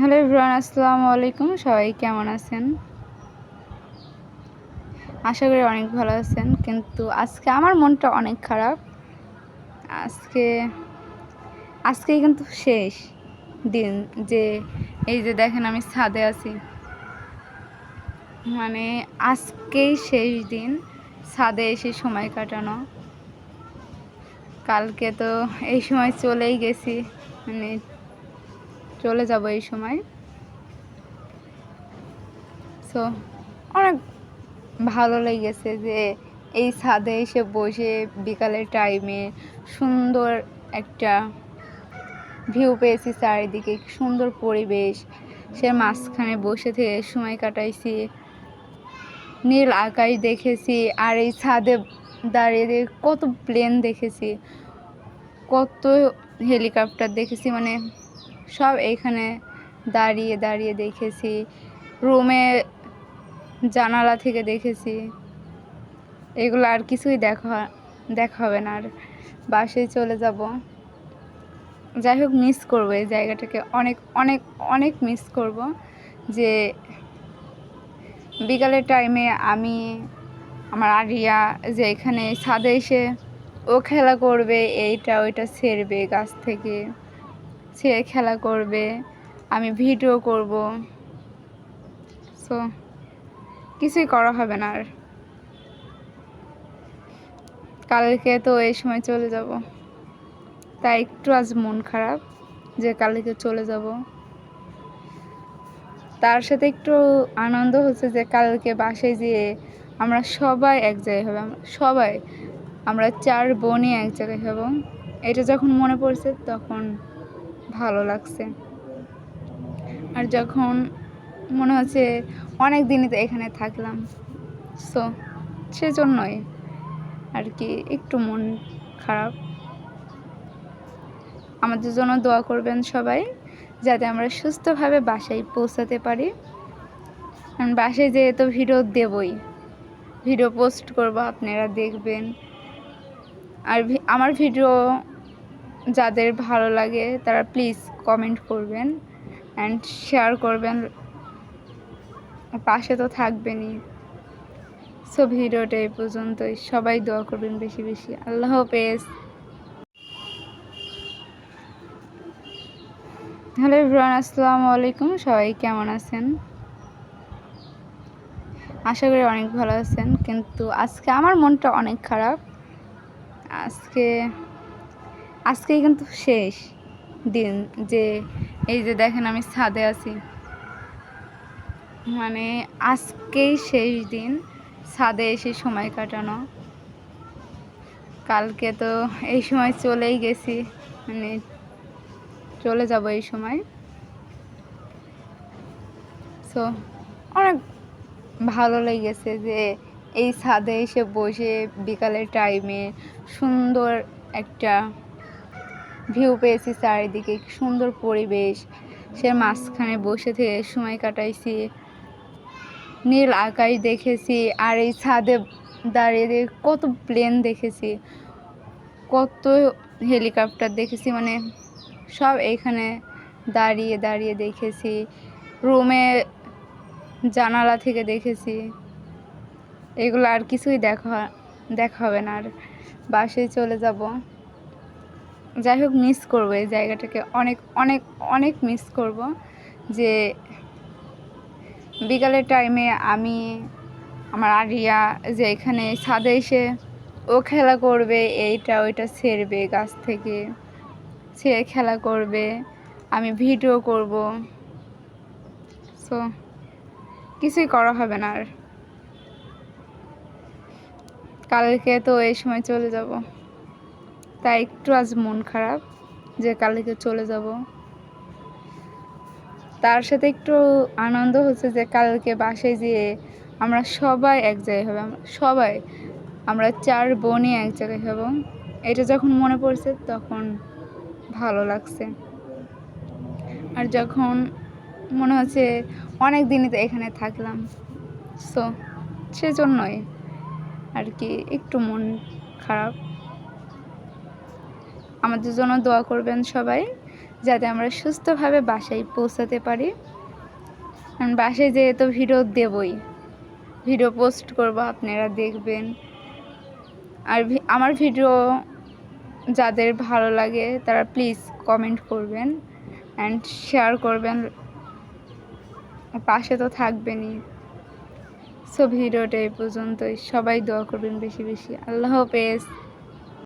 Hello Ibran আসসালামু আলাইকুম। সবাই কেমন আছেন? আশা করি অনেক ভালো আছেন, কিন্তু আজকে আমার মনটা অনেক খারাপ। আজকে আজকে কিন্তু শেষ দিন যে, এই যে দেখেন আমি ছাদে আছি। মানে আজকেই শেষ দিন, ছাদে এসে সময় কাটানো। কালকে তো এই সময় চলেই গেছি। মানে চলে যাব এই সময়। সো অনেক ভালো লেগেছে যে এই ছাদে এসে বসে বিকালের টাইমে সুন্দর একটা ভিউ পেয়েছি চারিদিকে সুন্দর পরিবেশ। সে মাঝখানে বসে থেকে সময় কাটাইছি, নীল আকাশ দেখেছি আর এই ছাদে দাঁড়িয়ে কত প্লেন দেখেছি, কত হেলিকপ্টার দেখেছি মানে সব এইখানে দাঁড়িয়ে দাঁড়িয়ে দেখেছি। রুমে জানালা থেকে দেখেছি। এগুলো আর কিছুই দেখা দেখা হবে না। আর বাসে চলে যাব। যাই হোক মিস করব এই জায়গাটাকে। অনেক অনেক অনেক মিস করব যে বিকালের টাইমে আমি, আমার আরিয়া যে এখানে ছাদে এসে ও খেলা করবে, এইটা ওইটা ছেড়বে গাছ থেকে। সে খেলা করবে, আমি ভিডিও করব। সো কিছুই করা হবে না আর। কালকে তো এই সময় চলে যাব। তাই একটু আজ মন খারাপ যে কালকে চলে যাব। তার সাথে একটু আনন্দ হচ্ছে যে কালকে বাসায় যেয়ে আমরা সবাই এক জায়গায় হবে সবাই, আমরা চার বোনই এক জায়গায় হব। এটা যখন মনে পড়ছে তখন ভালো লাগছে। আর যখন মনে হচ্ছে অনেক দিনই তো এখানে থাকলাম সো সেজন্যই আর কি একটু মন খারাপ। আমাদের জন্য দোয়া করবেন সবাই, যাতে আমরা সুস্থভাবে বাসায় পৌঁছাতে পারি। কারণ বাসায় যেয়ে তো ভিডিও দেবই, ভিডিও পোস্ট করব, আপনারা দেখবেন। আর আমার ভিডিও যাদের ভালো লাগে তারা প্লিজ কমেন্ট করবেন অ্যান্ড শেয়ার করবেন। পাশে তো থাকবেনই। সো ভিডিওটা এই পর্যন্তই। সবাই দোয়া করবেন বেশি বেশি। আল্লাহ হাফেজ। হ্যালো ইব্রান আসসালামু আলাইকুম। সবাই কেমন আছেন? আশা করি অনেক ভালো আছেন। কিন্তু আজকে আমার মনটা অনেক খারাপ। আজকে আজকে কিন্তু শেষ দিন যে এই যে দেখেন আমি ছাদে আছি। মানে আজকেই শেষ দিন ছাদে এসে সময় কাটানো। কালকে তো এই সময় চলেই গেছি। মানে চলে যাব এই সময়। সো অনেক ভালো লেগেছে যে এই ছাদে এসে বসে বিকালের টাইমে সুন্দর একটা ভিউ পেয়েছি চারিদিকে সুন্দর পরিবেশ। সে মাঝখানে বসে থেকে সময় কাটাইছি। নীল আকাশ দেখেছি আর এই ছাদে দাঁড়িয়ে কত প্লেন দেখেছি। কত হেলিকপ্টার দেখেছি মানে সব এখানে দাঁড়িয়ে দাঁড়িয়ে দেখেছি। রুমে জানালা থেকে দেখেছি। এগুলো আর কিছুই দেখা দেখা হবে না আর। বাসে চলে যাব। যাই হোক মিস করব, এই জায়গাটাকে অনেক অনেক অনেক মিস করব যে বিকালের টাইমে আমি, আমার আরিয়া যে এখানে ছাদে এসে ও খেলা করবে, এইটা ওইটা ছেড়বে গাছ থেকে। ছেড়ে খেলা করবে, আমি ভিডিও করব। সো কিছুই করা হবে না আর। কালকে তো এই সময় চলে যাব। তাই একটু আজ মন খারাপ যে কালকে চলে যাব। তার সাথে একটু আনন্দ হচ্ছে যে কালকে বাসায় যেয়ে আমরা সবাই এক জায়গায় হবে সবাই, আমরা চার বোনই এক জায়গায় হব। এটা যখন মনে পড়ছে তখন ভালো লাগছে। আর যখন মনে হচ্ছে অনেক দিনই তো এখানে থাকলাম সো সেজন্যই আর কি একটু মন খারাপ। আমাদের জন্য দোয়া করবেন সবাই, যাতে আমরা সুস্থভাবে বাসায় পৌঁছাতে পারি। কারণ বাসায় যেয়ে তো ভিডিও দেবই, ভিডিও পোস্ট করব, আপনারা দেখবেন। আর আমার ভিডিও যাদের ভালো লাগে, তারা প্লিজ কমেন্ট করবেন অ্যান্ড শেয়ার করবেন। পাশে তো থাকবেনই। সো ভিডিওটা এই পর্যন্তই। সবাই দোয়া করবেন বেশি বেশি। আল্লাহ হাফেজ।